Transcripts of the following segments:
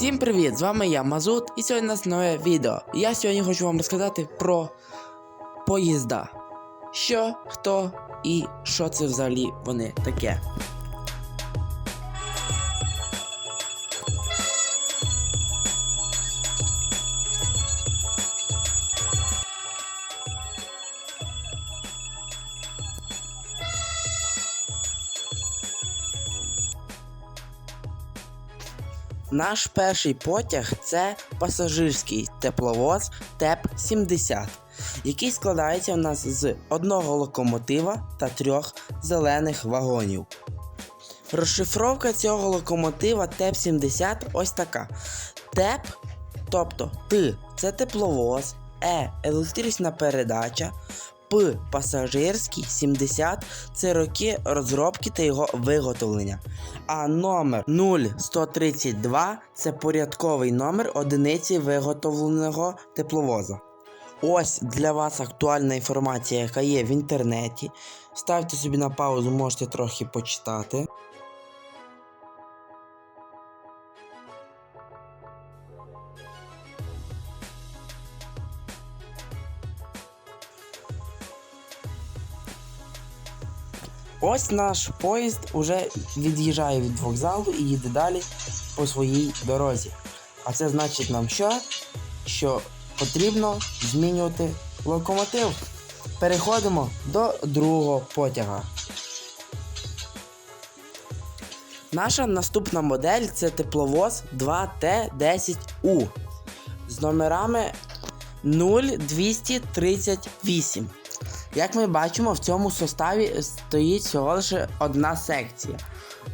Всім привіт! З вами я Мазут, і сьогодні у нас нове відео. Я сьогодні хочу вам розказати про поїзда. Що, хто і що це взагалі вони таке. Наш перший потяг це пасажирський тепловоз ТЕП-70, який складається у нас з одного локомотива та трьох зелених вагонів. Розшифровка цього локомотива ТЕП-70 ось така. ТЕП, тобто Т це тепловоз, Е електрична передача, П пасажирський 70 це роки розробки та його виготовлення. А номер 0132 це порядковий номер одиниці виготовленого тепловоза. Ось для вас актуальна інформація, яка є в інтернеті. Ставте собі на паузу, можете трохи почитати. Ось наш поїзд уже від'їжджає від вокзалу і їде далі по своїй дорозі. А це значить нам що? Що потрібно змінювати локомотив. Переходимо до другого потяга. Наша наступна модель це тепловоз 2Т10У з номерами 0238. Як ми бачимо, в цьому составі стоїть всього лише одна секція.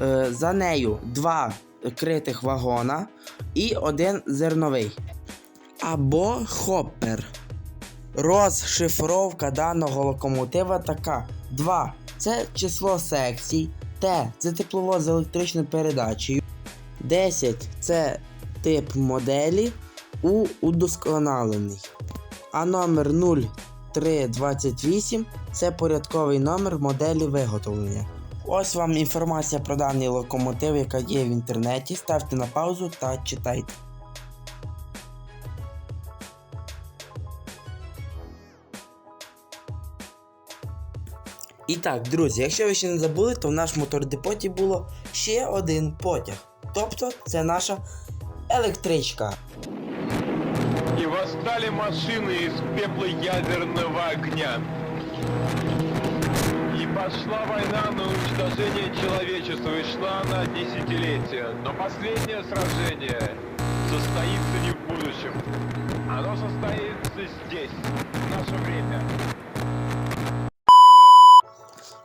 Е, За нею два критих вагона і один зерновий. Або хоппер. Розшифровка даного локомотива така: 2 це число секцій, Т це тепловоз з електричною передачею. 10 це тип моделі, У удосконалений. А номер 0 328 це порядковий номер моделі виготовлення. Ось вам інформація про даний локомотив, яка є в інтернеті. Ставте на паузу та читайте. І так, друзі, якщо ви ще не забули, то в нашому мотордепоті було ще один потяг. Тобто це наша електричка. И восстали машины из пепла ядерного огня. И пошла война на уничтожение человечества, и шла она десятилетия. Но последнее сражение состоится не в будущем. Оно состоится здесь, в наше время.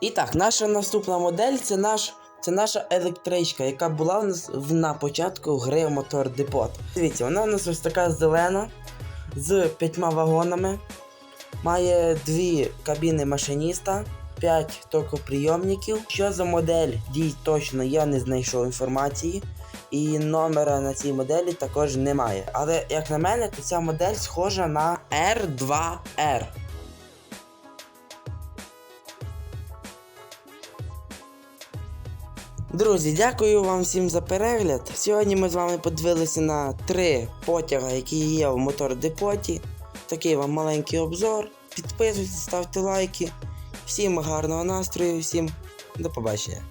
І так, наша наступна модель це наш. Це наша електричка, яка була у нас в, на початку гри Мотор Депот. Дивіться, вона у нас ось така зелена з п'ятьма вагонами. Має дві кабіни машиніста, 5 токоприйомників. Що за модель дій точно я не знайшов інформації. І номера на цій моделі також немає. Але як на мене, то ця модель схожа на R2R. Друзі, дякую вам всім за перегляд. Сьогодні ми з вами подивилися на три потяги, які є в мотор депоті. Такий вам маленький обзор. Підписуйтесь, ставте лайки. Всім гарного настрою, всім до побачення.